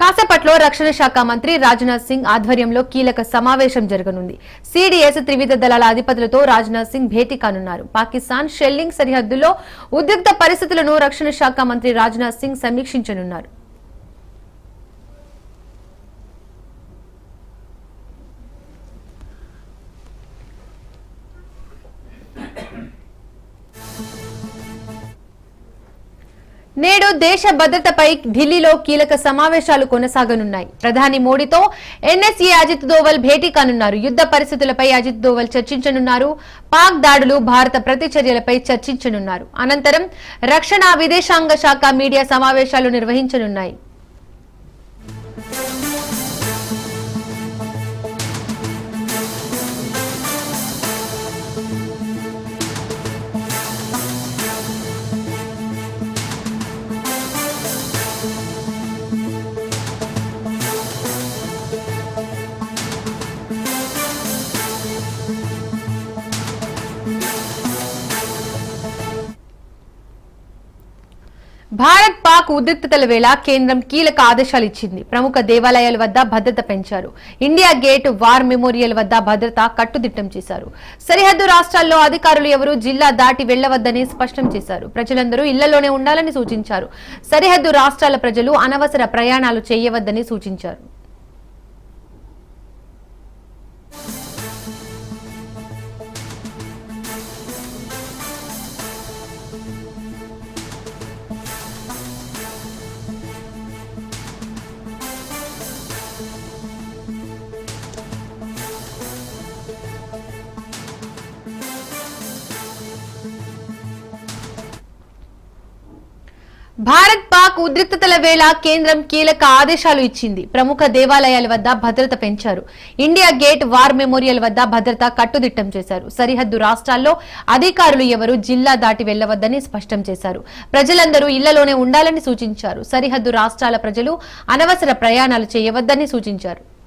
కాసేపట్లో రక్షణ శాఖ మంత్రి రాజ్నాథ్ సింగ్ ఆధ్వర్యంలో కీలక సమావేశం జరగనుంది. సిడిఎస్ త్రివిధ దళాల అధిపతులతో రాజ్నాథ్ సింగ్ భేటీ కానున్నారు. పాకిస్తాన్ షెల్లింగ్ సరిహద్దుల్లో ఉద్రిక్త పరిస్థితులను రక్షణ శాఖ మంత్రి రాజ్నాథ్ సింగ్ సమీక్షించనున్నారు. నేడు దేశ భద్రతపై ఢిల్లీలో కీలక సమావేశాలు కొనసాగనున్నాయి. ప్రధాని మోడీతో ఎన్ఎస్ఏ అజిత్ దోవల్ భేటీ కానున్నారు. యుద్ధ పరిస్థితులపై అజిత్ దోవల్ చర్చించనున్నారు. పాక్ దాడులు భారత ప్రతిచర్యలపై చర్చించనున్నారు. అనంతరం రక్షణ విదేశాంగ శాఖ మీడియా సమావేశాలు నిర్వహించనున్నాయి. భారత్ పాక్ ఉద్రిక్తతల వేళ కేంద్రం కీలక ఆదేశాలు ఇచ్చింది. ప్రముఖ దేవాలయాల వద్ద భద్రత పెంచారు. ఇండియా గేట్ వార్ మెమోరియల్ వద్ద భద్రత కట్టుదిట్టం చేశారు. సరిహద్దు రాష్ట్రాల్లో అధికారులు ఎవరూ జిల్లా దాటి వెళ్ళవద్దని స్పష్టం చేశారు. ప్రజలందరూ ఇళ్ళలోనే ఉండాలని సూచించారు. సరిహద్దు రాష్ట్రాల ప్రజలు అనవసర ప్రయాణాలు చేయవద్దని సూచించారు. భారత్ పాక్ ఉద్రిక్తతల వేళ కేంద్రం కీలక ఆదేశాలు ఇచ్చింది. ప్రముఖ దేవాలయాల వద్ద భద్రత పెంచారు. ఇండియా గేట్ వార్ మెమోరియల్ వద్ద భద్రత కట్టుదిట్టం చేశారు. సరిహద్దు రాష్ట్రాల్లో అధికారులు ఎవరు జిల్లా దాటి వెళ్ళవద్దని స్పష్టం చేశారు. ప్రజలందరూ ఇళ్ళలోనే ఉండాలని సూచించారు. సరిహద్దు రాష్ట్రాల ప్రజలు అనవసర ప్రయాణాలు చేయవద్దని సూచించారు.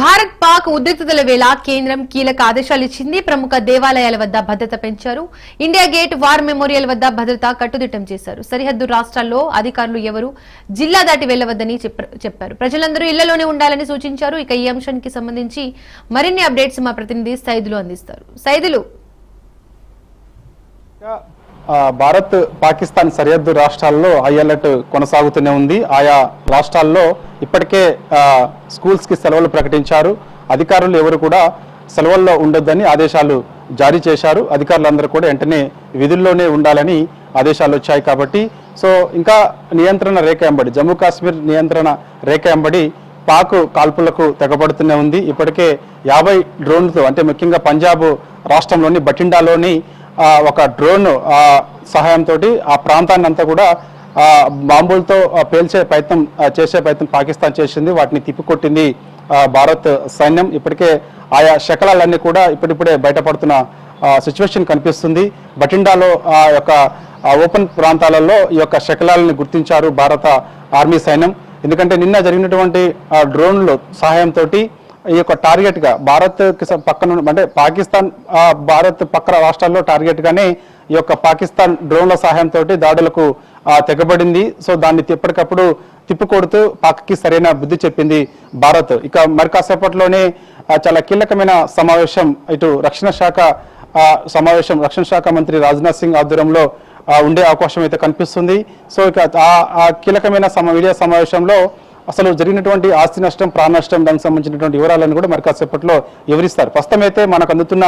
భారత్ పాక్ ఉద్రిక్తతల వేళ కేంద్రం కీలక ఆదేశాలు ఇచ్చింది. ప్రముఖ దేవాలయాల వద్ద భద్రత పెంచారు. ఇండియా గేట్ వార్ మెమోరియల్ వద్ద భద్రత కట్టుదిట్టం చేశారు. సరిహద్దు రాష్ట్రాల్లో అధికారులు ఎవరు జిల్లా దాటి వెళ్ళవద్దని చెప్పారు. ప్రజలందరూ ఇళ్ళలోనే ఉండాలని సూచించారు. ఇక ఈ అంశానికి సంబంధించి మరిన్ని అప్డేట్స్ మా ప్రతినిధి సైదులు అందిస్తారు. సైదులు భారత్ పాకిస్తాన్ సరిహద్దు రాష్ట్రాల్లో హై అలర్ట్ కొనసాగుతూనే ఉంది. ఆయా రాష్ట్రాల్లో ఇప్పటికే స్కూల్స్కి సెలవులు ప్రకటించారు. అధికారులు ఎవరు కూడా సెలవుల్లో ఉండొద్దని ఆదేశాలు జారీ చేశారు. అధికారులందరూ కూడా వెంటనే విధుల్లోనే ఉండాలని ఆదేశాలు వచ్చాయి కాబట్టి. సో ఇంకా నియంత్రణ రేఖ ఎంబడి జమ్మూ కాశ్మీర్ నియంత్రణ రేఖ ఎంబడి పాక్ కాల్పులకు తెగబడుతూనే ఉంది. ఇప్పటికే యాభై డ్రోన్లతో అంటే ముఖ్యంగా పంజాబ్ రాష్ట్రంలోని బఠిండాలోని ఒక డ్రోన్ సహాయంతో ఆ ప్రాంతాన్ని అంతా కూడా బాంబులతో పేల్చే ప్రయత్నం చేసే ప్రయత్నం పాకిస్తాన్ చేసింది. వాటిని తిప్పికొట్టింది భారత్ సైన్యం. ఇప్పటికే ఆయా శకలాలన్నీ కూడా ఇప్పుడిప్పుడే బయటపడుతున్న సిచ్యువేషన్ కనిపిస్తుంది. బఠిండాలో ఆ యొక్క ఓపెన్ ప్రాంతాలలో ఈ యొక్క శకలాలని గుర్తించారు భారత ఆర్మీ సైన్యం. ఎందుకంటే నిన్న జరిగినటువంటి డ్రోన్లు డ్రోన్ల సహాయంతో ఈ యొక్క టార్గెట్గా భారత్ పక్కన అంటే పాకిస్తాన్ ఆ, భారత్ పక్క రాష్ట్రాల్లో టార్గెట్గానే ఈ యొక్క పాకిస్తాన్ డ్రోన్ల సహాయంతో దాడులకు తెగబడింది. సో దాన్ని ఎప్పటికప్పుడు తిప్పికొడుతూ పాక్కి సరైన బుద్ధి చెప్పింది భారత్. ఇక మరి కాసేపట్లోనే చాలా కీలకమైన సమావేశం ఇటు రక్షణ శాఖ సమావేశం రక్షణ శాఖ మంత్రి రాజ్నాథ్ సింగ్ ఆధ్వర్యంలో ఉండే అవకాశం అయితే కనిపిస్తుంది. సో ఇక ఆ- కీలకమైన సమా మీడియా సమావేశంలో అసలు జరిగినటువంటి ఆస్తి నష్టం ప్రాణ నష్టం దానికి సంబంధించినటువంటి వివరాలను కూడా మరి కాసేపట్లో వివరిస్తారు. ప్రస్తుతం అయితే మనకు అందుతున్న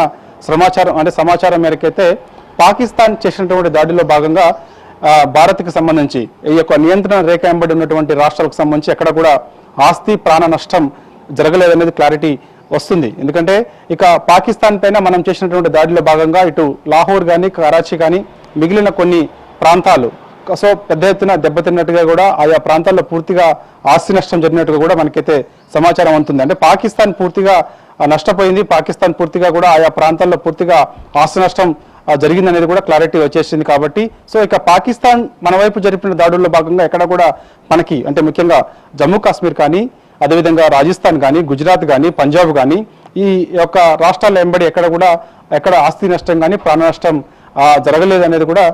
సమాచారం అంటే సమాచారం మేరకైతే పాకిస్తాన్ చేసినటువంటి దాడిలో భాగంగా భారత్కి సంబంధించి ఈ యొక్క నియంత్రణ రేఖ వెంబడి ఉన్నటువంటి రాష్ట్రాలకు సంబంధించి ఎక్కడ కూడా ఆస్తి ప్రాణ నష్టం జరగలేదనేది క్లారిటీ వస్తుంది. ఎందుకంటే ఇక పాకిస్తాన్ పైన మనం చేసినటువంటి దాడిలో భాగంగా ఇటు లాహోర్ కానీ కరాచీ కానీ మిగిలిన కొన్ని ప్రాంతాలు సో పెద్ద ఎత్తున దెబ్బతిన్నట్టుగా కూడా ఆయా ప్రాంతాల్లో పూర్తిగా ఆస్తి నష్టం జరిగినట్టుగా కూడా మనకైతే సమాచారం అందుతుంది. అంటే పాకిస్తాన్ పూర్తిగా నష్టపోయింది. పాకిస్తాన్ పూర్తిగా కూడా ఆయా ప్రాంతాల్లో పూర్తిగా ఆస్తి నష్టం జరిగింది జరిగిందనేది కూడా క్లారిటీ వచ్చేసింది కాబట్టి. సో ఇక పాకిస్తాన్ మన వైపు జరిపిన దాడుల్లో భాగంగా ఎక్కడ కూడా మనకి అంటే ముఖ్యంగా జమ్మూ కాశ్మీర్ కానీ అదేవిధంగా రాజస్థాన్ కానీ గుజరాత్ కానీ పంజాబ్ కానీ ఈ యొక్క రాష్ట్రాల వెంబడి ఎక్కడ కూడా ఎక్కడ ఆస్తి నష్టం కానీ ప్రాణ నష్టం జరగలేదు అనేది కూడా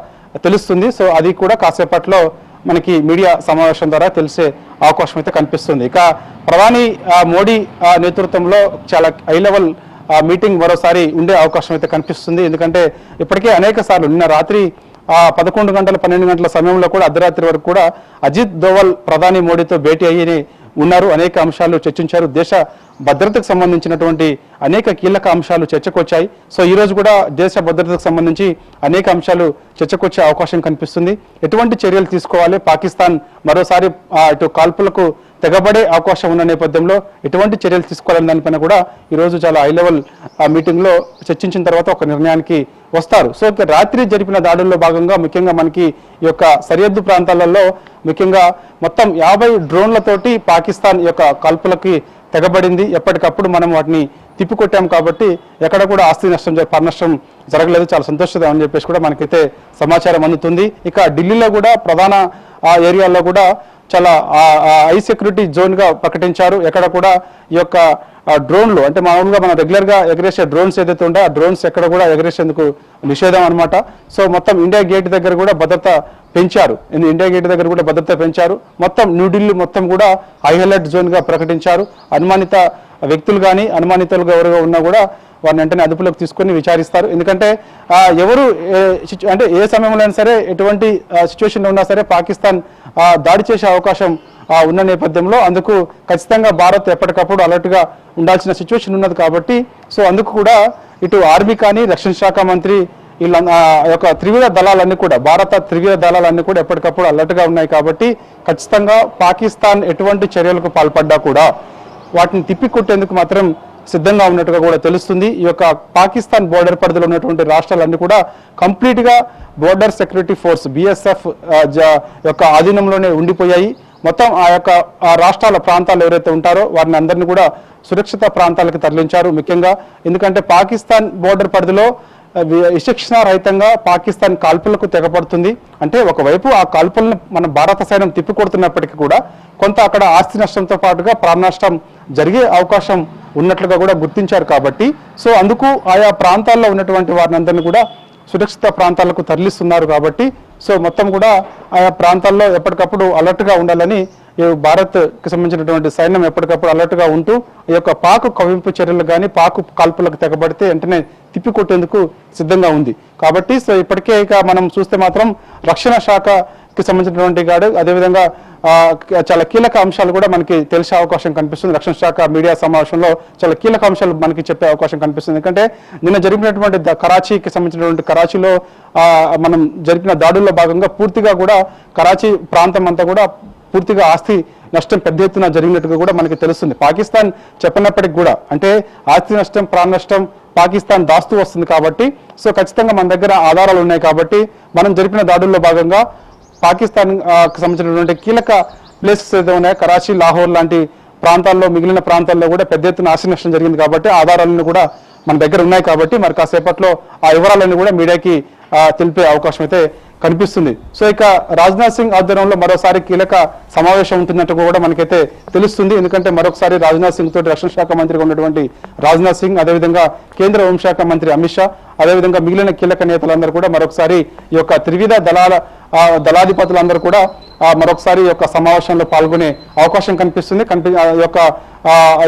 తెలుస్తుంది. సో అది కూడా కాసేపట్లో మనకి మీడియా సమావేశం ద్వారా తెలిసే అవకాశం అయితే కనిపిస్తుంది. ఇక ప్రధాని మోడీ నేతృత్వంలో చాలా హై లెవెల్ మీటింగ్ మరోసారి ఉండే అవకాశం అయితే కనిపిస్తుంది. ఎందుకంటే ఇప్పటికే అనేక సార్లు నిన్న రాత్రి పదకొండు గంటల పన్నెండు గంటల సమయంలో కూడా అర్ధరాత్రి వరకు కూడా అజిత్ దోవల్ ప్రధాని మోడీతో భేటీ అయ్యి ఉన్నారు. అనేక అంశాలు చర్చించారు. దేశ భద్రతకు సంబంధించినటువంటి అనేక కీలక అంశాలు చర్చకొచ్చాయి. సో ఈ రోజు కూడా దేశ భద్రతకు సంబంధించి అనేక అంశాలు చర్చకొచ్చే అవకాశం కనిపిస్తుంది. ఎటువంటి చర్యలు తీసుకోవాలి? పాకిస్తాన్ మరోసారి ఇటు కాల్పులకు తెగబడే అవకాశం ఉన్న నేపథ్యంలో ఎటువంటి చర్యలు తీసుకోవాలనే దానిపైన కూడా ఈ రోజు చాలా హై లెవెల్ చర్చించిన తర్వాత ఒక నిర్ణయానికి వస్తారు. సో రాత్రి జరిపిన దాడుల్లో భాగంగా ముఖ్యంగా మనకి ఈ యొక్క సరిహద్దు ప్రాంతాలలో ముఖ్యంగా మొత్తం యాభై డ్రోన్లతోటి పాకిస్తాన్ యొక్క కాల్పులకి తెగబడింది. ఎప్పటికప్పుడు మనం వాటిని తిప్పికొట్టాం కాబట్టి ఎక్కడ కూడా ఆస్తి నష్టం జ- నష్టం జరగలేదు. చాలా సంతోషం అని చెప్పేసి కూడా మనకైతే సమాచారం అందుతుంది. ఇక ఢిల్లీలో కూడా ప్రధాన ఆ ఏరియాల్లో కూడా చాలా హై సెక్యూరిటీ జోన్గా ప్రకటించారు. ఎక్కడ కూడా ఈ యొక్క డ్రోన్లు అంటే మామూలుగా మనం రెగ్యులర్గా ఎగరేసే డ్రోన్స్ ఏదైతే ఉందో ఆ డ్రోన్స్ ఎక్కడ కూడా ఎగరేసేందుకు నిషేధం అనమాట సో మొత్తం ఇండియా గేట్ దగ్గర కూడా భద్రత పెంచారు. ఇండియా గేట్ దగ్గర కూడా భద్రత పెంచారు. మొత్తం న్యూఢిల్లీ మొత్తం కూడా హై అలర్ట్ జోన్గా ప్రకటించారు. అనుమానిత వ్యక్తులు కానీ అనుమానితులుగా ఎవరుగా ఉన్నా కూడా వారిని వెంటనే అదుపులోకి తీసుకొని విచారిస్తారు. ఎందుకంటే ఎవరు అంటే ఏ సమయంలో అయినా సరే ఎటువంటి సిచ్యువేషన్లో ఉన్నా సరే పాకిస్తాన్ దాడి చేసే అవకాశం ఉన్న నేపథ్యంలో అందుకు ఖచ్చితంగా భారత్ ఎప్పటికప్పుడు అలర్ట్గా ఉండాల్సిన సిచ్యువేషన్ ఉన్నది కాబట్టి సో అందుకు కూడా ఇటు ఆర్మీ కానీ రక్షణ శాఖ మంత్రి వీళ్ళ యొక్క త్రివిధ దళాలన్నీ కూడా భారత త్రివిధ దళాలన్నీ కూడా ఎప్పటికప్పుడు అలర్ట్గా ఉన్నాయి కాబట్టి ఖచ్చితంగా పాకిస్తాన్ ఎటువంటి చర్యలకు పాల్పడ్డా కూడా వాటిని తిప్పికొట్టేందుకు మాత్రం సిద్ధంగా ఉన్నట్టుగా కూడా తెలుస్తుంది. ఈ యొక్క పాకిస్తాన్ బోర్డర్ పరిధిలో ఉన్నటువంటి రాష్ట్రాలన్నీ కూడా కంప్లీట్గా బోర్డర్ సెక్యూరిటీ ఫోర్స్ బిఎస్ఎఫ్ యొక్క ఆధీనంలోనే ఉండిపోయాయి. మొత్తం ఆ యొక్క ఆ రాష్ట్రాల ప్రాంతాలు ఎవరైతే ఉంటారో వారిని అందరినీ కూడా సురక్షిత ప్రాంతాలకు తరలించారు ముఖ్యంగా. ఎందుకంటే పాకిస్తాన్ బోర్డర్ పరిధిలో విశిక్షణ రహితంగా పాకిస్తాన్ కాల్పులకు తెగపడుతుంది. అంటే ఒకవైపు ఆ కాల్పులను మన భారత సైన్యం తిప్పికొడుతున్నప్పటికీ కూడా కొంత అక్కడ ఆస్తి నష్టంతో పాటుగా ప్రాణ నష్టం జరిగే అవకాశం ఉన్నట్లుగా కూడా గుర్తించారు కాబట్టి. సో అందుకు ఆయా ప్రాంతాల్లో ఉన్నటువంటి వారిని అందరినీ కూడా సురక్షిత ప్రాంతాలకు తరలిస్తున్నారు కాబట్టి. సో మొత్తం కూడా ఆయా ప్రాంతాల్లో ఎప్పటికప్పుడు అలర్ట్గా ఉండాలని భారత్కి సంబంధించినటువంటి సైన్యం ఎప్పటికప్పుడు అలర్ట్గా ఉంటూ ఈ యొక్క పాకు కవింపు చర్యలు కానీ పాకు కాల్పులకు తెగబడితే వెంటనే తిప్పికొట్టేందుకు సిద్ధంగా ఉంది. కాబట్టి సో ఇప్పటికే ఇక మనం చూస్తే మాత్రం రక్షణ శాఖకి సంబంధించినటువంటి గాడు అదేవిధంగా చాలా కీలక అంశాలు కూడా మనకి తెలిసే అవకాశం కనిపిస్తుంది. రక్షణ శాఖ మీడియా సమావేశంలో చాలా కీలక అంశాలు మనకి చెప్పే అవకాశం కనిపిస్తుంది. ఎందుకంటే నిన్న జరిపినటువంటి కరాచీకి సంబంధించినటువంటి కరాచీలో మనం జరిపిన దాడుల్లో భాగంగా పూర్తిగా కూడా కరాచీ ప్రాంతం అంతా కూడా పూర్తిగా ఆస్తి నష్టం పెద్ద ఎత్తున జరిగినట్టుగా కూడా మనకి తెలుస్తుంది. పాకిస్తాన్ చెప్పినప్పటికి కూడా అంటే ఆస్తి నష్టం ప్రాణ నష్టం పాకిస్తాన్ దాస్తూ వస్తుంది కాబట్టి సో ఖచ్చితంగా మన దగ్గర ఆధారాలు ఉన్నాయి కాబట్టి మనం జరిపిన దాడుల్లో భాగంగా పాకిస్తాన్ సంబంధించినటువంటి కీలక ప్లేసెస్ ఏదో ఉన్నాయో కరాచీ లాహోర్ లాంటి ప్రాంతాల్లో మిగిలిన ప్రాంతాల్లో కూడా పెద్ద ఎత్తున ఆస్తి నష్టం జరిగింది కాబట్టి ఆధారాలను కూడా మన దగ్గర ఉన్నాయి కాబట్టి మరి కాసేపట్లో ఆ వివరాలన్నీ కూడా మీడియాకి తెలిపే అవకాశం అయితే కనిపిస్తుంది. సో ఇక రాజ్నాథ్ సింగ్ ఆధ్వర్యంలో మరోసారి కీలక సమావేశం ఉంటున్నట్టు కూడా మనకైతే తెలుస్తుంది. ఎందుకంటే మరొకసారి రాజ్నాథ్ సింగ్ తోటి రక్షణ శాఖ మంత్రిగా ఉన్నటువంటి రాజ్నాథ్ సింగ్ అదేవిధంగా కేంద్ర హోంశాఖ మంత్రి అమిత్ షా అదేవిధంగా మిగిలిన కీలక నేతలందరూ కూడా మరొకసారి ఈ యొక్క త్రివిధ దళాల దళాధిపతులందరూ కూడా ఆ, మరొకసారి యొక్క సమావేశంలో పాల్గొనే అవకాశం కనిపిస్తుంది. కనిపి యొక్క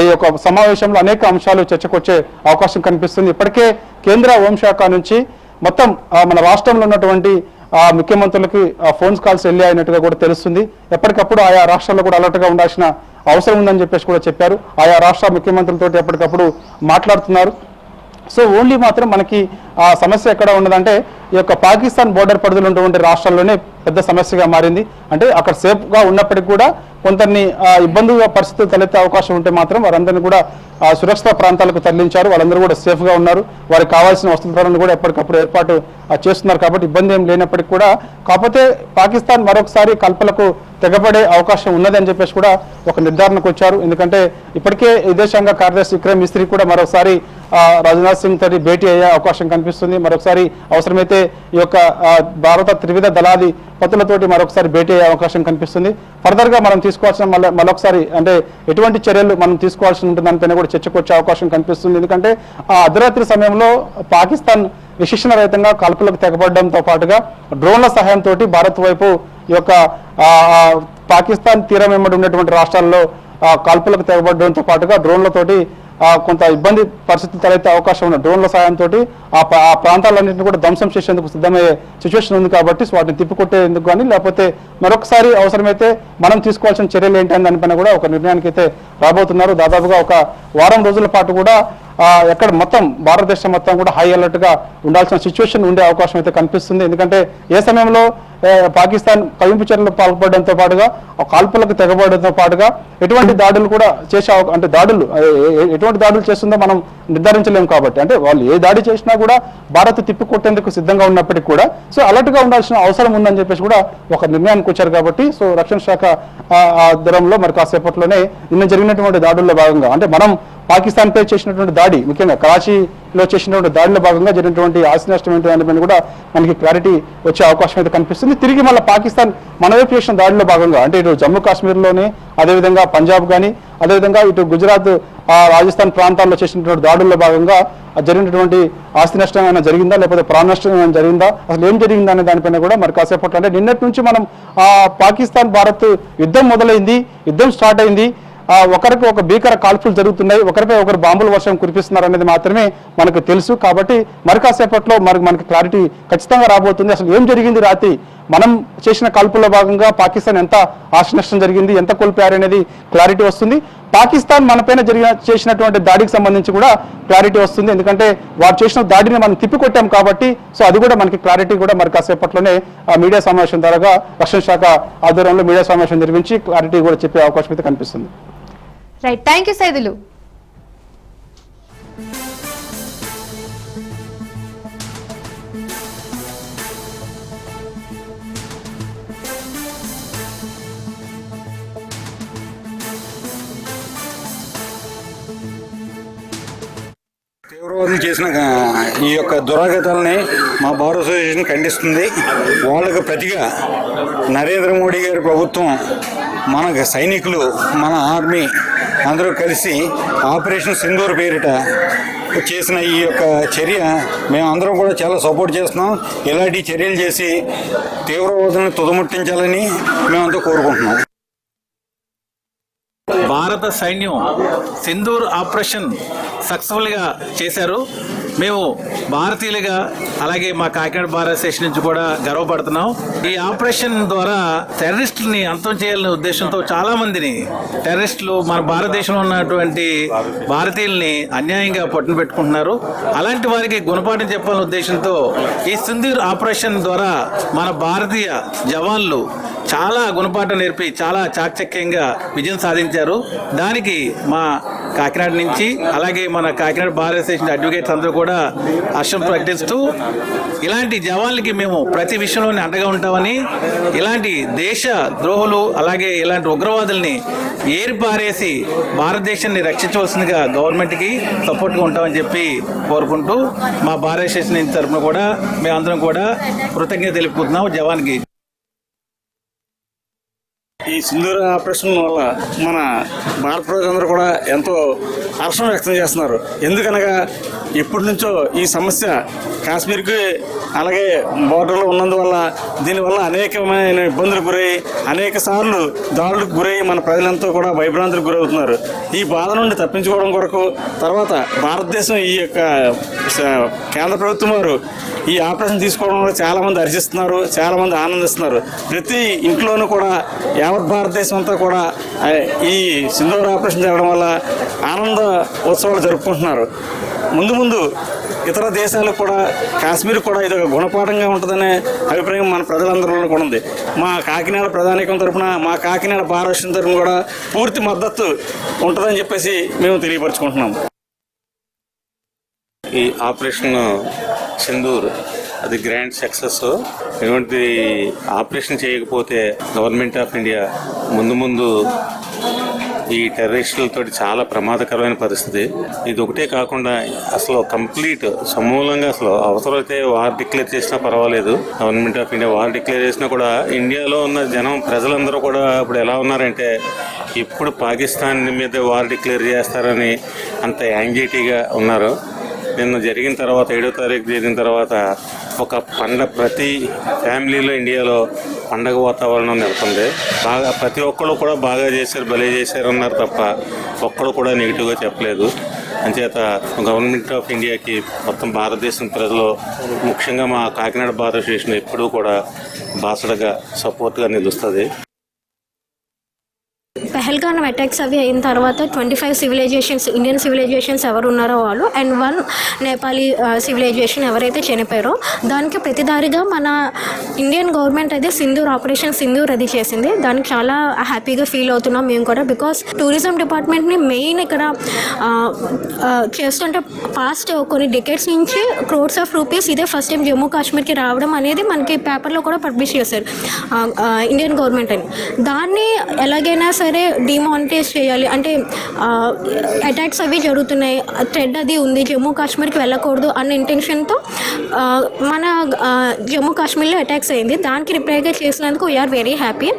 ఈ యొక్క సమావేశంలో అనేక అంశాలు చర్చకొచ్చే అవకాశం కనిపిస్తుంది. ఇప్పటికే కేంద్ర హోంశాఖ నుంచి మొత్తం మన రాష్ట్రంలో ఉన్నటువంటి ఆ ముఖ్యమంత్రులకి ఆ ఫోన్స్ కాల్స్ వెళ్ళి అయినట్టుగా కూడా తెలుస్తుంది. ఎప్పటికప్పుడు ఆయా రాష్ట్రాల్లో కూడా అలర్ట్గా ఉండాల్సిన అవసరం ఉందని చెప్పేసి కూడా చెప్పారు. ఆయా రాష్ట్ర ముఖ్యమంత్రులతో ఎప్పటికప్పుడు మాట్లాడుతున్నారు. సో ఓన్లీ మాత్రం మనకి ఆ సమస్య ఎక్కడ ఉన్నదంటే ఈ యొక్క పాకిస్తాన్ బోర్డర్ పరిధిలో ఉన్నటువంటి రాష్ట్రాల్లోనే పెద్ద సమస్యగా మారింది. అంటే అక్కడ సేఫ్గా ఉన్నప్పటికీ కూడా కొందరిని ఆ, ఇబ్బందిగా పరిస్థితులు తలెత్తే అవకాశం ఉంటే మాత్రం వారందరినీ కూడా సురక్షిత ప్రాంతాలకు తరలించారు. వాళ్ళందరూ కూడా సేఫ్గా ఉన్నారు. వారికి కావాల్సిన వసతులను కూడా ఎప్పటికప్పుడు ఏర్పాటు చేస్తున్నారు కాబట్టి ఇబ్బంది ఏం లేనప్పటికీ కూడా. కాకపోతే పాకిస్తాన్ మరొకసారి కల్పలకు తెగపడే అవకాశం ఉన్నది అని చెప్పేసి కూడా ఒక నిర్ధారణకు వచ్చారు. ఎందుకంటే ఇప్పటికే విదేశాంగ కార్యదర్శి విక్రమ్ మిస్త్రీ కూడా మరొకసారి రాజ్నాథ్ సింగ్ తోటి భేటీ అయ్యే అవకాశం కనిపిస్తుంది. మరొకసారి అవసరమైతే ఈ యొక్క భారత త్రివిధ దళాది పతులతోటి మరొకసారి భేటీ అయ్యే అవకాశం కనిపిస్తుంది. ఫర్దర్గా మనం తీసుకోవాల్సిన మళ్ళీ మరొకసారి అంటే ఎటువంటి చర్యలు మనం తీసుకోవాల్సి ఉంటుంది దానిపైన కూడా చర్చకు వచ్చే అవకాశం కనిపిస్తుంది. ఎందుకంటే ఆ అర్ధరాత్రి సమయంలో పాకిస్తాన్ విశిక్షణ రహితంగా కాల్పులకు తెగబడడంతో పాటుగా డ్రోన్ల సహాయంతో భారత్ వైపు ఈ యొక్క పాకిస్తాన్ తీరం వెంబడి ఉన్నటువంటి రాష్ట్రాల్లో కాల్పులకు తెగబడడంతో పాటుగా డ్రోన్లతోటి కొంత ఇబ్బంది పరిస్థితులు తలెత్తే అవకాశం ఉన్న డ్రోన్ల సాయంతో ఆ ప్రాంతాలన్నింటినీ కూడా ధ్వంసం చేసేందుకు సిద్ధమయ్యే సిచ్యువేషన్ ఉంది కాబట్టి వాటిని తిప్పికొట్టేందుకు కానీ లేకపోతే మరొకసారి అవసరమైతే మనం తీసుకోవాల్సిన చర్యలు ఏంటి అని దానిపైన కూడా ఒక నిర్ణయానికి అయితే రాబోతున్నారు. దాదాపుగా ఒక వారం రోజుల పాటు కూడా ఎక్కడ మొత్తం భారతదేశం మొత్తం కూడా హై అలర్ట్గా ఉండాల్సిన సిచ్యువేషన్ ఉండే అవకాశం అయితే కనిపిస్తుంది. ఎందుకంటే ఏ సమయంలో పాకిస్తాన్ కవింపు చర్యలు పాల్పడడంతో పాటుగా కాల్పులకు తెగబడడంతో పాటుగా ఎటువంటి దాడులు కూడా చేసే అంటే దాడులు ఎటువంటి దాడులు చేస్తుందో మనం నిర్ధారించలేము కాబట్టి. అంటే వాళ్ళు ఏ దాడి చేసినా కూడా భారత్ తిప్పికొట్టేందుకు సిద్ధంగా ఉన్నప్పటికీ కూడా సో అలర్ట్గా ఉండాల్సిన అవసరం ఉందని చెప్పేసి కూడా ఒక నిర్ణయానికి వచ్చారు కాబట్టి సో రక్షణ శాఖ ఆధ్వర్యంలో మరి కాసేపట్లోనే నిన్న జరిగినటువంటి దాడుల్లో భాగంగా అంటే మనం పాకిస్తాన్ పై చేసినటువంటి దాడి ముఖ్యంగా కరాచీలో చేసినటువంటి దాడిలో భాగంగా జరిగినటువంటి ఆస్తి నష్టం ఏంటి దానిపైన కూడా మనకి క్లారిటీ వచ్చే అవకాశం అయితే కనిపిస్తుంది. తిరిగి మళ్ళీ పాకిస్తాన్ మన వైపు చేసిన దాడిలో భాగంగా అంటే ఇటు జమ్మూ కాశ్మీర్లోనే అదేవిధంగా పంజాబ్ కానీ అదేవిధంగా ఇటు గుజరాత్ రాజస్థాన్ ప్రాంతాల్లో చేసినటువంటి దాడుల్లో భాగంగా జరిగినటువంటి ఆస్తి నష్టం ఏమైనా జరిగిందా లేకపోతే ప్రాణ నష్టం ఏమైనా జరిగిందా అసలు ఏం జరిగిందా అనే దానిపైన కూడా మరి కాసేపట్లో అంటే నిన్నటి నుంచి మనం ఆ పాకిస్తాన్ భారత్ యుద్ధం మొదలైంది యుద్ధం స్టార్ట్ అయింది ఒకరికి ఒక భీకర కాల్పులు జరుగుతున్నాయి ఒకరిపై ఒకరు బాంబుల వర్షం కురిపిస్తున్నారు అనేది మాత్రమే మనకు తెలుసు. కాబట్టి మరి కాసేపట్లో మనకు మనకి క్లారిటీ ఖచ్చితంగా రాబోతుంది. అసలు ఏం జరిగింది రాత్రి? మనం చేసిన కాల్పుల్లో భాగంగా పాకిస్తాన్ ఎంత ఆశనష్టం నష్టం జరిగింది? ఎంత కోల్పోయారు అనేది క్లారిటీ వస్తుంది. పాకిస్తాన్ మనపైన జరిగిన చేసినటువంటి దాడికి సంబంధించి కూడా క్లారిటీ వస్తుంది. ఎందుకంటే వారు చేసిన దాడిని మనం తిప్పికొట్టాం కాబట్టి సో అది కూడా మనకి క్లారిటీ కూడా మరి కాసేపట్లోనే మీడియా సమావేశం ద్వారా రక్షణ శాఖ ఆధ్వర్యంలో మీడియా సమావేశం నిర్వహించి క్లారిటీ కూడా చెప్పే అవకాశం అయితే కనిపిస్తుంది. Right thank you Saidulu. తీవ్రవాదం చేసిన ఈ యొక్క దురాగతాలని మా బార్ అసోసియేషన్ ఖండిస్తుంది. వాళ్ళకు ప్రతిగా నరేంద్ర మోడీ గారి ప్రభుత్వం మన సైనికులు మన ఆర్మీ అందరూ కలిసి ఆపరేషన్ సింధూర్ పేరిట చేసిన ఈ యొక్క చర్య మేమందరం కూడా చాలా సపోర్ట్ చేస్తున్నాం. ఇలాంటి చర్యలు చేసి తీవ్రవాదులను తుదముట్టించాలని మేమంతా కోరుకుంటున్నాం. భారత సైన్యం సింధూర్ ఆపరేషన్ సక్సెస్ఫుల్గా చేశారు. మేము భారతీయులుగా అలాగే మా కాకినాడ బార్ అసోసియేషన్ నుంచి కూడా గర్వపడుతున్నాం. ఈ ఆపరేషన్ ద్వారా టెర్రరిస్టుల్ని అంతం చేయాలనే ఉద్దేశంతో చాలా మందిని టెర్రరిస్టులు మన భారతదేశంలో ఉన్నటువంటి భారతీయుల్ని అన్యాయంగా పట్టున పెట్టుకుంటున్నారు. అలాంటి వారికి గుణపాఠం చెప్పాలనే ఉద్దేశంతో ఈ సింధూర్ ఆపరేషన్ ద్వారా మన భారతీయ జవాన్లు చాలా గుణపాఠం నేర్పి చాలా చాకచక్యంగా విజయం సాధించారు. దానికి మా కాకినాడ నుంచి అలాగే మన కాకినాడ బార్ అసోసియేషన్ అడ్వకేట్స్ అందరూ కూడా హర్షం ప్రకటిస్తూ ఇలాంటి జవాన్లకి మేము ప్రతి విషయంలోనే అండగా ఉంటామని ఇలాంటి దేశ ద్రోహులు అలాగే ఇలాంటి ఉగ్రవాదుల్ని ఏరిపారేసి భారతదేశాన్ని రక్షించవలసిందిగా గవర్నమెంట్కి సపోర్ట్గా ఉంటామని చెప్పి కోరుకుంటూ మా బార్ అసోసియేషన్ తరఫున కూడా మేమందరం కూడా కృతజ్ఞత తెలుపుకుంటున్నాం జవాన్కి. ఈ సింధూర ఆపరేషన్ వల్ల మన భారత ప్రజలందరూ కూడా ఎంతో హర్షం వ్యక్తం చేస్తున్నారు. ఎందుకనగా ఎప్పటి నుంచో ఈ సమస్య కాశ్మీర్కి అలాగే బోర్డర్లో ఉన్నందువల్ల దీనివల్ల అనేకమైన ఇబ్బందులకు గురై అనేక సార్లు దాడులకు గురై మన ప్రజలంతా కూడా భయభ్రాంతులకు గురవుతున్నారు. ఈ బాధ నుండి తప్పించుకోవడం కొరకు తర్వాత భారతదేశం ఈ యొక్క కేంద్ర ప్రభుత్వం వారు ఈ ఆపరేషన్ తీసుకోవడం వల్ల చాలామంది హర్షిస్తున్నారు చాలామంది ఆనందిస్తున్నారు. ప్రతి ఇంట్లోనూ కూడా యావత్ భారతదేశం అంతా కూడా ఈ సింధూర ఆపరేషన్ జరగడం వల్ల ఆనంద ఉత్సవాలు జరుపుకుంటున్నారు. ముందు ముందు ఇతర దేశాలకు కూడా కాశ్మీర్ కూడా ఇది ఒక గుణపాఠంగా ఉంటుందనే అభిప్రాయం మన ప్రజలందరిలో కూడా ఉంది. మా కాకినాడ ప్రధానికం తరఫున మా కాకినాడ భారతదేశం తరఫున కూడా పూర్తి మద్దతు ఉంటుందని చెప్పేసి మేము తెలియపరచుకుంటున్నాం. ఈ ఆపరేషన్ సింధూర్ అది గ్రాండ్ సక్సెస్. ఎటువంటి ఆపరేషన్ చేయకపోతే గవర్నమెంట్ ఆఫ్ ఇండియా ముందు ముందు ఈ టెర్రరిస్టులతో చాలా ప్రమాదకరమైన పరిస్థితి. ఇది ఒకటే కాకుండా అసలు కంప్లీట్ సమూలంగా అసలు అవసరమైతే వార్ డిక్లేర్ చేసినా పర్వాలేదు. Government of India war declare చేసినా కూడా ఇండియాలో ఉన్న జనం ప్రజలందరూ కూడా ఇప్పుడు ఎలా ఉన్నారంటే ఇప్పుడు పాకిస్తాన్ మీద వార్ డిక్లేర్ చేస్తారని అంత యాంగ్జైటీగా ఉన్నారు. నిన్న జరిగిన తర్వాత ఏడో తారీఖు జరిగిన తర్వాత ఒక పండగ ప్రతి ఫ్యామిలీలో ఇండియాలో పండగ వాతావరణం నెలకొంది. బాగా ప్రతి ఒక్కళ్ళు కూడా బాగా చేశారు భలే చేశారు అన్నారు తప్ప ఒక్కడు కూడా నెగిటివ్గా చెప్పలేదు. అంచేత గవర్నమెంట్ ఆఫ్ ఇండియాకి మొత్తం భారతదేశం ప్రజలు ముఖ్యంగా మా కాకినాడ భారతదేశం ఎప్పుడూ కూడా బాసడగా సపోర్ట్గా నిలుస్తుంది. పెహల్గాన్ అటాక్స్ అవి అయిన తర్వాత twenty five civilisations Indian civilisations ఎవరు ఉన్నారో వాళ్ళు అండ్ వన్ నేపాలీ సివిలైజేషన్ ఎవరైతే చనిపోయారో దానికి ప్రతిదారిగా మన ఇండియన్ గవర్నమెంట్ అయితే సింధూర్ ఆపరేషన్ సింధూర్ అది చేసింది. దానికి చాలా హ్యాపీగా ఫీల్ అవుతున్నాం మేము కూడా బికాస్ టూరిజం డిపార్ట్మెంట్ని మెయిన్ ఇక్కడ uh, uh, చేస్తుంటే పాస్ట్ కొన్ని డికెట్స్ నుంచి క్రోడ్స్ ఆఫ్ రూపీస్ ఇదే ఫస్ట్ టైం జమ్మూ కాశ్మీర్కి రావడం అనేది మనకి పేపర్లో కూడా పబ్లిష్ చేశారు uh, ఇండియన్ గవర్నమెంట్ అని. దాన్ని ఎలాగైనా సరే డిమానిటైజ్ చేయాలి. అంటే అటాక్స్ అవి జరుగుతున్నాయి. థ్రెడ్ అది ఉంది. జమ్మూ కాశ్మీర్కి వెళ్ళకూడదు అన్న ఇంటెన్షన్తో మన జమ్మూ కాశ్మీర్లో అటాక్స్ అయింది. దానికి రిప్లైగా చేసినందుకు we're very happy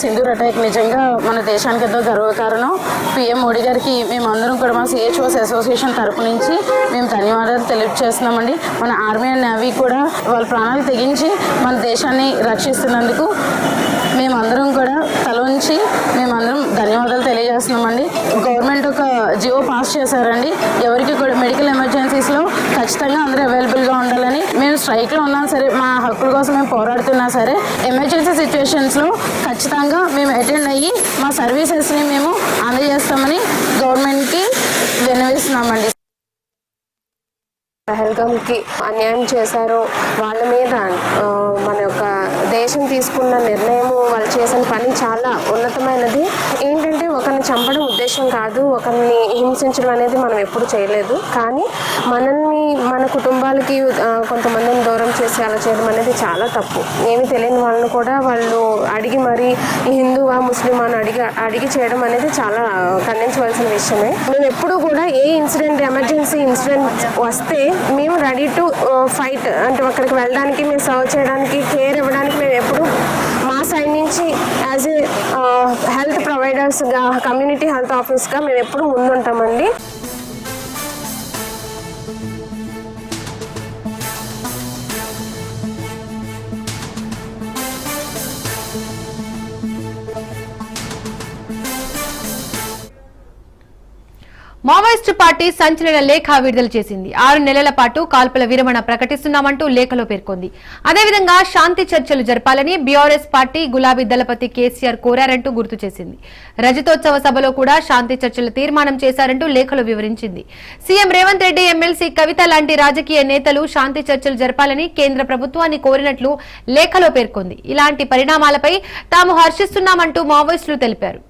Sindoor attack నిజంగా మన దేశానికి ఎంతో గర్వకారణం పిఎం మోడీ గారికి మేము అందరం కూడా మా సిహెచ్ఓస్ అసోసియేషన్ తరపు నుంచి మేము ధన్యవాదాలు తెలియజేస్తున్నామండి మన ఆర్మీ అండ్ నేవీ కూడా వాళ్ళ ప్రాణాలు తెగించి మన దేశాన్ని రక్షిస్తున్నందుకు మేమందరం కూడా తల ఉంచి మేమందరం ధన్యవాదాలు తెలియజేస్తున్నామండి. గవర్నమెంట్ ఒక జియో పాస్ చేశారండి. ఎవరికి కూడా మెడికల్ ఎమర్జెన్సీస్లో ఖచ్చితంగా అందరూ అవైలబుల్గా ఉండాలని మేము స్ట్రైక్లో ఉన్నా సరే మా హక్కుల కోసం మేము పోరాడుతున్నా సరే ఎమర్జెన్సీ సిచ్యువేషన్స్లో ఖచ్చితంగా మేము అటెండ్ అయ్యి మా సర్వీసెస్ని మేము అందజేస్తామని గవర్నమెంట్కి విన్నవిస్తున్నామండి. పహల్గామ్కి అన్యాయం చేశారో. వాళ్ళ మీద మన దేశం తీసుకున్న నిర్ణయము వాళ్ళు చేసిన పని చాలా ఉన్నతమైనది. ఏంటంటే చంపడం ఉద్దేశం కాదు. ఒకరిని హింసించడం అనేది మనం ఎప్పుడు చేయలేదు. కానీ మనల్ని మన కుటుంబాలకి కొంతమందిని దూరం చేసి అలా చేయడం అనేది చాలా తప్పు. ఏమి తెలియని వాళ్ళని కూడా వాళ్ళు అడిగి మరి హిందువా ముస్లిం అని అడిగి అడిగి చేయడం అనేది చాలా ఖండించవలసిన విషయమే. మేము ఎప్పుడు కూడా ఏ ఇన్సిడెంట్ ఎమర్జెన్సీ ఇన్సిడెంట్ వస్తే మేము రెడీ టు ఫైట్. అంటే అక్కడికి వెళ్ళడానికి మేము సర్వ్ చేయడానికి కేర్ ఇవ్వడానికి మేము ఎప్పుడు నుంచి యాజ్ ఏ హెల్త్ ప్రొవైడర్స్గా కమ్యూనిటీ హెల్త్ ఆఫీస్గా మేము ఎప్పుడు ముందుంటామండి. మావోయిస్టు పార్టీ సంచలన లేఖ విడుదల చేసింది. ఆరు నెలల పాటు కాల్పుల విరమణ ప్రకటిస్తున్నామంటూ లేఖలో పేర్కొంది. అదేవిధంగా శాంతి చర్చలు జరపాలని బీఆర్ఎస్ పార్టీ గులాబీ దళపతి కేసీఆర్ కోరారంటూ గుర్తు చేసింది. రజతోత్సవ సభలో కూడా శాంతి చర్చల తీర్మానం చేశారంటూ లేఖలో వివరించింది. సీఎం రేవంత్ రెడ్డి ఎమ్మెల్సీ కవిత లాంటి రాజకీయ నేతలు శాంతి చర్చలు జరపాలని కేంద్ర ప్రభుత్వాన్ని కోరినట్లు లేఖలో పేర్కొంది. ఇలాంటి పరిణామాలపై తాము హర్షిస్తున్నామంటూ మావోయిస్టులు తెలిపారు.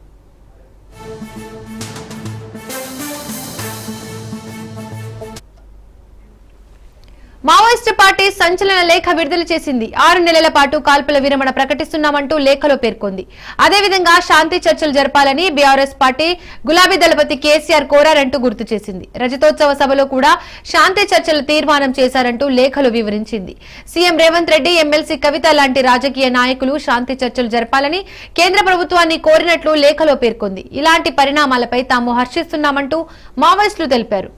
మావోయిస్టు పార్టీ సంచలన లేఖ విడుదల చేసింది. ఆరు నెలల పాటు కాల్పుల విరమణ ప్రకటిస్తున్నామంటూ లేఖలో పేర్కొంది. అదేవిధంగా శాంతి చర్చలు జరపాలని బీఆర్ఎస్ పార్టీ గులాబీ దళపతి కేసీఆర్ కోరారంటూ గుర్తు చేసింది. రజతోత్సవ సభలో కూడా శాంతి చర్చలు తీర్మానం చేశారంటూ లేఖలో వివరించింది. సీఎం రేవంత్ రెడ్డి ఎమ్మెల్సీ కవిత లాంటి రాజకీయ నాయకులు శాంతి చర్చలు జరపాలని కేంద్ర ప్రభుత్వాన్ని కోరినట్లు లేఖలో పేర్కొంది. ఇలాంటి పరిణామాలపై తాము హర్షిస్తున్నామంటూ మావోయిస్టులు తెలిపారు.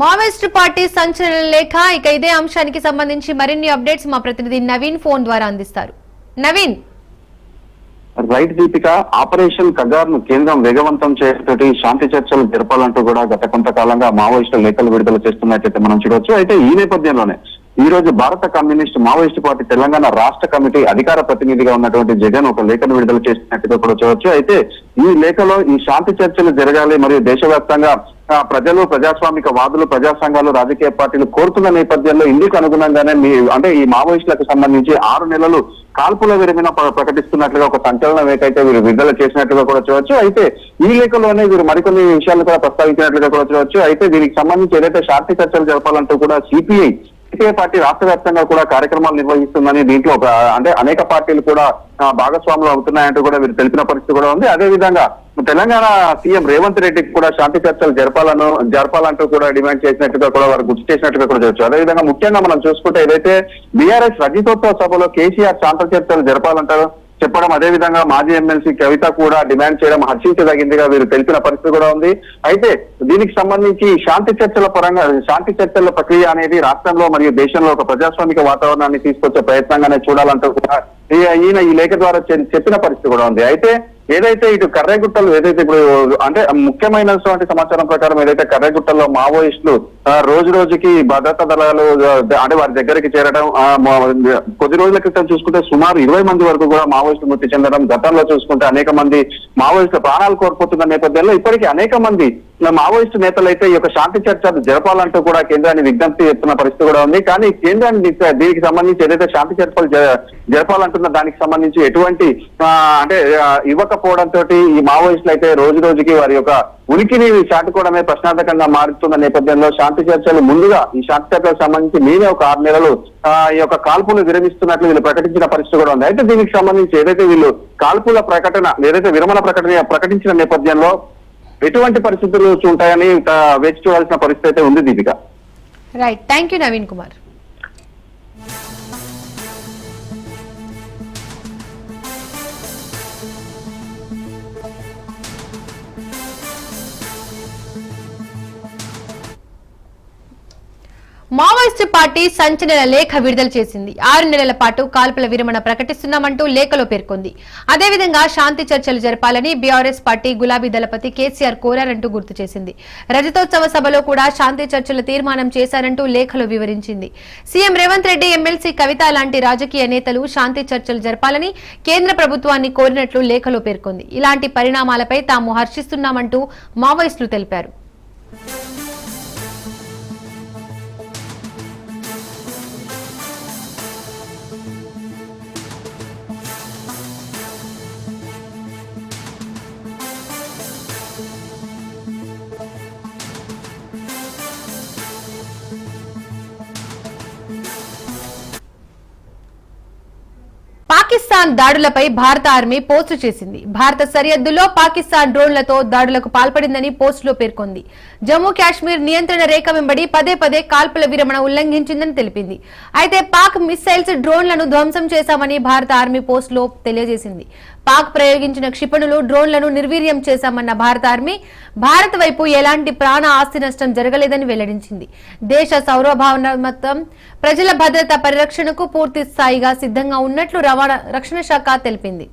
మావోయిస్ట్ పార్టీ సంచలన లేఖ. ఇక ఇదే అంశానికి సంబంధించి మరిన్ని అప్డేట్స్ మా ప్రతినిధి నవీన్ ఫోన్ ద్వారా అందిస్తారు. నవీన్. రైట్ దీపిక ఆపరేషన్ కగార్ను కేంద్రం వేగవంతం చేయతోటి శాంతి చర్చలు జరపాలంటూ కూడా గత కొంతకాలంగా మావోయిస్టులు లేఖలు విడుదల చేస్తున్నట్లయితే మనం చూడవచ్చు. అయితే ఈ నేపథ్యంలోనే ఈ రోజు భారత కమ్యూనిస్ట్ మావోయిస్ట్ పార్టీ తెలంగాణ రాష్ట్ర కమిటీ అధికార ప్రతినిధిగా ఉన్నటువంటి జగన్ ఒక లేఖను విడుదల చేసినట్టుగా కూడా చూడవచ్చు అయితే ఈ లేఖలో ఈ శాంతి చర్చలు జరగాలి మరియు దేశవ్యాప్తంగా ప్రజలు ప్రజాస్వామిక వాదులు ప్రజా సంఘాలు రాజకీయ పార్టీలు కోరుతున్న నేపథ్యంలో ఇందుకు అనుగుణంగానే మీ అంటే ఈ మావోయిస్టులకు సంబంధించి ఆరు నెలలు కాల్పుల విరమణ ప్రకటిస్తున్నట్లుగా ఒక సంచలన లేఖ అయితే వీరు విడుదల చేసినట్లుగా కూడా చూడవచ్చు అయితే ఈ లేఖలోనే వీరు మరికొన్ని విషయాలు కూడా ప్రస్తావించినట్లుగా కూడా చూడవచ్చు అయితే దీనికి సంబంధించి ఏదైతే శాంతి చర్చలు జరపాలంటూ కూడా సిపిఐ సిపిఐ పార్టీ రాష్ట్ర వ్యాప్తంగా కూడా కార్యక్రమాలు నిర్వహిస్తుందని దీంట్లో అంటే అనేక పార్టీలు కూడా భాగస్వాములు అవుతున్నాయంటూ కూడా వీరు తెలిపిన పరిస్థితి కూడా ఉంది. అదే విధంగా తెలంగాణ సీఎం రేవంత్ రెడ్డికి కూడా శాంతి చర్చలు జరపాలను జరపాలంటూ కూడా డిమాండ్ చేసినట్టుగా కూడా వారు గుర్తు చేసినట్టుగా కూడా చూడొచ్చు అదేవిధంగా ముఖ్యంగా మనం చూసుకుంటే ఏదైతే బీఆర్ఎస్ రజతోత్సవ సభలో కేసీఆర్ శాంతి చర్చలు జరపాలంటారు చెప్పడం అదే విధంగా మాజీ ఎమ్మెల్సీ కవిత కూడా డిమాండ్ చేయడం హర్షించదగిందిగా వీరు తెలిపిన పరిస్థితి కూడా ఉంది. అయితే దీనికి సంబంధించి శాంతి చర్చల పరంగా శాంతి చర్చల ప్రక్రియ అనేది రాష్ట్రంలో మరియు దేశంలో ఒక ప్రజాస్వామిక వాతావరణాన్ని తీసుకొచ్చే ప్రయత్నంగానే చూడాలంటూ కూడా ఈ- ఈయన ఈ లేఖ ద్వారా చెప్పిన పరిస్థితి కూడా ఉంది. అయితే ఏదైతే ఇటు కర్రెగుట్టలు ఏదైతే ఇప్పుడు అంటే ముఖ్యమైనటువంటి సమాచారం ప్రకారం ఏదైతే కర్రగుట్టలో మావోయిస్టులు రోజు రోజుకి భద్రతా దళాలు అంటే వారి దగ్గరికి చేరడం కొద్ది రోజుల క్రితం చూసుకుంటే సుమారు ఇరవై మంది వరకు కూడా మావోయిస్టులు మృతి చెందడం గతంలో చూసుకుంటే అనేక మంది మావోయిస్టుల ప్రాణాలు కోల్పోతున్న నేపథ్యంలో ఇప్పటికీ అనేక మంది మావోయిస్టు నేతలు అయితే ఈ యొక్క శాంతి చర్చలు జరపాలంటూ కూడా కేంద్రాన్ని విజ్ఞప్తి చేస్తున్న పరిస్థితి కూడా ఉంది. కానీ కేంద్రాన్ని దీనికి- సంబంధించి ఏదైతే శాంతి చర్చలు జ- జరపాలంటున్న దానికి సంబంధించి ఎటువంటి అంటే ఆ, లేకపోవడంతో తోటి ఈ మావోయిస్టులు అయితే రోజు రోజుకి వారి యొక్క ఉనికిని చాటుకోవడమే ప్రశ్నార్థకంగా మారుతున్న నేపథ్యంలో శాంతి చర్చలు ముందుగా ఈ శాంతి చర్చలకు సంబంధించి నేనే ఒక ఆరు నెలలు ఈ యొక్క కాల్పులు విరమిస్తున్నట్లు వీళ్ళు ప్రకటించిన పరిస్థితి కూడా ఉంది. అయితే దీనికి సంబంధించి ఏదైతే వీళ్ళు కాల్పుల ప్రకటన ఏదైతే విరమణ ప్రకటన ప్రకటించిన నేపథ్యంలో ఎటువంటి పరిస్థితులు ఉంటాయని వేచి చూడాల్సిన పరిస్థితి అయితే ఉంది Deepika. Right thank you Naveen Kumar Maoist party సంచలన లేఖ విడుదల చేసింది. ఆరు నెలల పాటు కాల్పుల విరమణ ప్రకటిస్తున్నామంటూ లేఖలో పేర్కొంది. అదేవిధంగా శాంతి చర్చలు జరపాలని బీఆర్ఎస్ పార్టీ గులాబీ దళపతి కేసీఆర్ కోరారంటూ గుర్తు చేసింది. రజతోత్సవ సభలో కూడా శాంతి చర్చల తీర్మానం చేశారంటూ లేఖలో వివరించింది. సీఎం రేవంత్ రెడ్డి ఎమ్మెల్సీ కవిత లాంటి రాజకీయ నేతలు శాంతి చర్చలు జరపాలని కేంద్ర ప్రభుత్వాన్ని కోరినట్లు లేఖలో పేర్కొంది. ఇలాంటి పరిణామాలపై తాము హర్షిస్తున్నామంటూ మావోయిస్టులు తెలిపారు. పాకిస్తాన్ దాడులపై భారత ఆర్మీ పోస్టు చేసింది. భారత సరిహద్దులో పాకిస్తాన్ డ్రోన్లతో దాడులకు పాల్పడిందని పోస్టులో పేర్కొంది. జమ్మూ కాశ్మీర్ నియంత్రణ రేఖ వెంబడి పదే పదే కాల్పుల విరమణ ఉల్లంఘించిందని తెలిపింది. అయితే పాక్ మిస్సైల్స్ డ్రోన్లను ధ్వంసం చేశామని భారత ఆర్మీ పోస్టులో తెలియజేసింది. పాక్ ప్రయోగించిన క్షిపణులు డ్రోన్లను నిర్వీర్యం చేశామన్న భారత ఆర్మీ భారత్ వైపు ఎలాంటి ప్రాణ ఆస్తి నష్టం జరగలేదని వెల్లడించింది. దేశ సౌరభావనమత్వం ప్రజల భద్రత పరిరక్షణకు పూర్తి స్థాయిగా సిద్ధంగా ఉన్నట్లు రవాణా రక్షణ శాఖ తెలిపింది.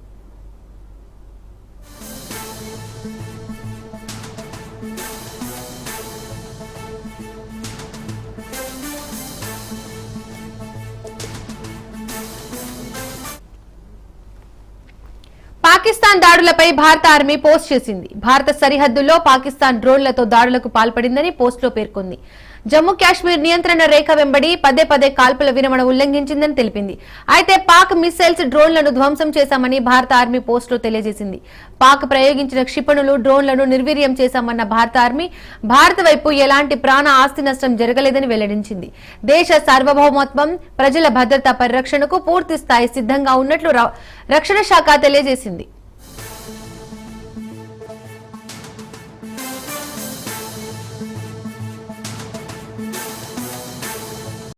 పాకిస్తాన్ దాడులపై భారత ఆర్మీ పోస్ట్ చేసింది. భారత సరిహద్దుల్లో పాకిస్తాన్ డ్రోన్లతో దాడులకు పాల్పడిందని పోస్టులో పేర్కొంది. జమ్మూ కాశ్మీర్ నియంత్రణ రేఖ వెంబడి పదే పదే కాల్పుల విరమణ ఉల్లంఘించిందని తెలిపింది. అయితే పాక్ మిస్సైల్స్ డ్రోన్లను ధ్వంసం చేశామని భారత ఆర్మీ పోస్టులో తెలియజేసింది. పాక్ ప్రయోగించిన క్షిపణులు డ్రోన్లను నిర్వీర్యం చేశామన్న భారత ఆర్మీ భారత వైపు ఎలాంటి ప్రాణ ఆస్తి నష్టం జరగలేదని వెల్లడించింది. దేశ సార్వభౌమత్వం ప్రజల భద్రత పరిరక్షణకు పూర్తి స్థాయి సిద్ధంగా ఉన్నట్లు ర- రక్షణ శాఖ తెలియజేసింది.